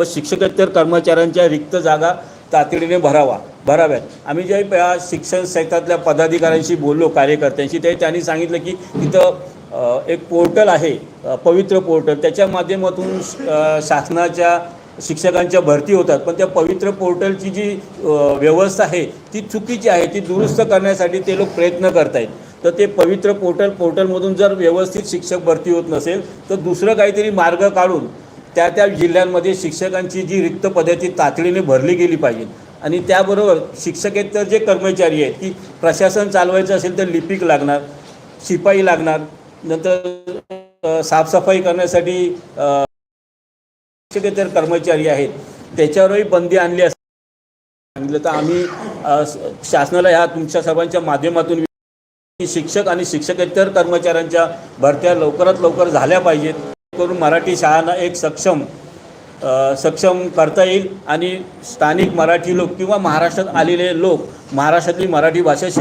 व शिक्षकेतर कर्मचाऱ्यांच्या रिक्त जागा तातडीने भरावा भराव्यात. आम्ही जे शिक्षण क्षेत्रातल्या पदाधिकाऱ्यांशी बोललो कार्यकर्त्यांशी ते त्यांनी सांगितलं की तिथं एक पोर्टल आहे पवित्र पोर्टल. त्याच्या माध्यमातून शासनाच्या शिक्षकांच्या भरती होतात. पण त्या पवित्र पोर्टलची जी व्यवस्था आहे ती चुकीची आहे. ती दुरुस्त करण्यासाठी ते लोक प्रयत्न करत आहेत तर ते पवित्र पोर्टल पोर्टलमधून जर व्यवस्थित शिक्षक भरती होत नसेल तर दुसरं काहीतरी मार्ग काढून त्या त्या जिल्ह्यांमध्ये शिक्षकांची जी रिक्त पदे ती तातडीने भरली गेली पाहिजेत. आणि त्याबरोबर शिक्षकेतर जे कर्मचारी आहेत की प्रशासन चालवायचं असेल तर लिपिक लागणार शिपाई लागणार नंतर साफसफाई करण्यासाठी शिक्षकेतर कर्मचारी आहेत त्याच्यावरही बंदी आणली असते सांगितलं तर आम्ही शासनाला ह्या तुमच्या सर्वांच्या माध्यमातून शिक्षक आणि शिक्षकेतर कर्मचाऱ्यांच्या भरत्या लवकरात लवकर झाल्या पाहिजेत. करून मराठी शाळांना एक सक्षम सक्षम करता येईल आणि स्थानिक मराठी लोक किंवा महाराष्ट्रात आलेले लोक महाराष्ट्रातली मराठी भाषा शिक